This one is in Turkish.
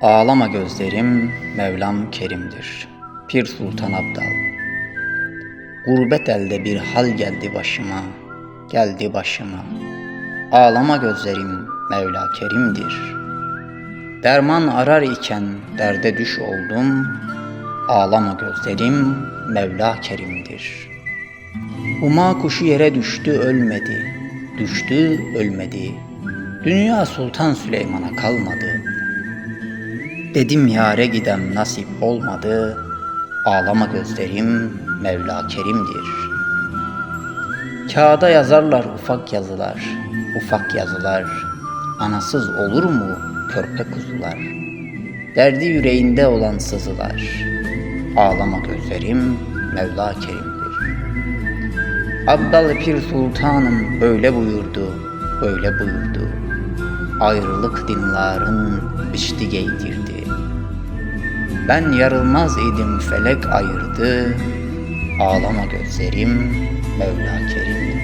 Ağlama gözlerim, Mevlam Kerim'dir. Pir Sultan Abdal. Gurbet elde bir hal geldi başıma, geldi başıma. Ağlama gözlerim, Mevla Kerim'dir. Derman arar iken derde düş oldum. Ağlama gözlerim, Mevla Kerim'dir. Huma kuşu yere düştü ölmedi, düştü ölmedi. Dünya Sultan Süleyman'a kalmadı. Dedim yare gidem nasip olmadı. Ağlama gözlerim Mevla Kerim'dir. Kağıda yazarlar ufak yazılar, ufak yazılar. Anasız olur mu körpe kuzular? Derdi yüreğinde olan sızılar. Ağlama gözlerim Mevla Kerim'dir. Abdal Pir Sultanım böyle buyurdu, böyle buyurdu. Ayrılık dinların biçti giydirdi. Ben yarılmaz idim felek ayırdı. Ağlama gözlerim Mevla Kerim.